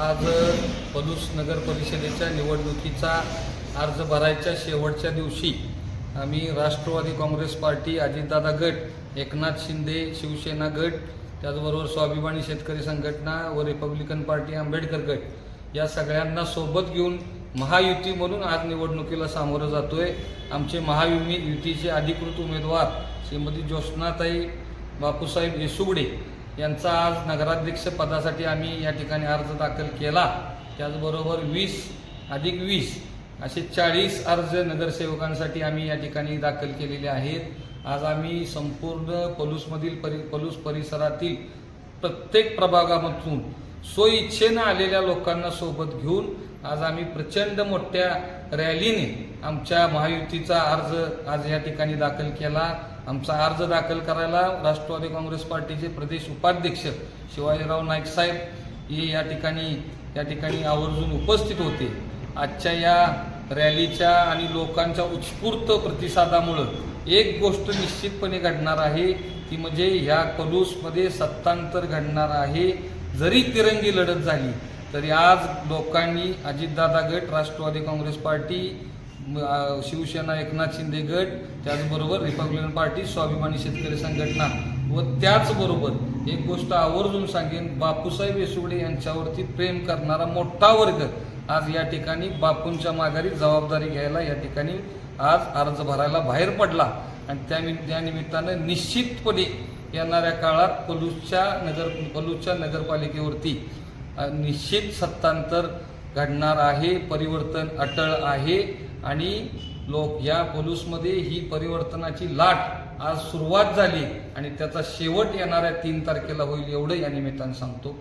आज पलूस नगर परिषदेच्या निवडणुकीचा अर्ज भरायच्या शेवटच्या दिवशी आम्ही राष्ट्रवादी काँग्रेस पार्टी अजितदादा गट एकनाथ शिंदे शिवसेना गट त्याचबरोबर स्वाभिमानी शेतकरी संघटना व रिपब्लिकन पार्टी आंबेडकर गट या सगळ्यांना सोबत घेऊन महायुती म्हणून आज निवडणुकीला सामोरं जातोय. आमचे महायुमी युतीचे अधिकृत उमेदवार श्रीमती ज्योत्स्नाताई बापूसाहेब येसुगडे यांचा आज नगराध्यक्ष पदासाठी आम्ही या ठिकाणी अर्ज दाखल केला. त्याचबरोबर वीस अधिक वीस असे चाळीस अर्ज नगरसेवकांसाठी आम्ही या ठिकाणी दाखल केलेले आहेत. आज आम्ही संपूर्ण पलूसमधील परि पलूस परिसरातील प्रत्येक प्रभागामधून स्वइच्छेनं आलेल्या लोकांना सोबत घेऊन आज आम्ही प्रचंड मोठ्या रॅलीने आमच्या महायुतीचा अर्ज आज या ठिकाणी दाखल केला. आमचा अर्ज दाखल करायला राष्ट्रवादी काँग्रेस पार्टीचे प्रदेश उपाध्यक्ष शिवाजीराव नाईक साहेब हे या ठिकाणी या ठिकाणी आवर्जून उपस्थित होते. आजच्या या रॅलीच्या आणि लोकांच्या उत्स्फूर्त प्रतिसादामुळं एक गोष्ट निश्चितपणे घडणार आहे ती म्हणजे ह्या कलूसमध्ये सत्तांतर घडणार आहे. जरी तिरंगी लढत झाली तरी आज लोकांनी अजितदादा गट राष्ट्रवादी काँग्रेस पार्टी शिवसेना एकनाथ शिंदे गट त्याचबरोबर रिपब्लिकन पार्टी स्वाभिमानी शेतकरी संघटना व त्याचबरोबर एक गोष्ट आवर्जून सांगेन बापूसाहेब येसुगडे यांच्यावरती प्रेम करणारा मोठा वर्ग आज या ठिकाणी बापूंच्या माघारी जबाबदारी घ्यायला या ठिकाणी आज अर्ज भरायला बाहेर पडला. आणि त्या त्यानिमित्तानं निश्चितपणे येणाऱ्या काळात पलूसच्या नगर पलूसच्या नगरपालिकेवरती निश्चित सत्तांतर घडणार आहे परिवर्तन अटळ आहे आणि लोक या पलूसमध्ये ही परिवर्तनाची लाट आज सुरुवात झाली आणि त्याचा शेवट येणाऱ्या तीन तारखेला होईल एवढं या निमित्तानं सांगतो.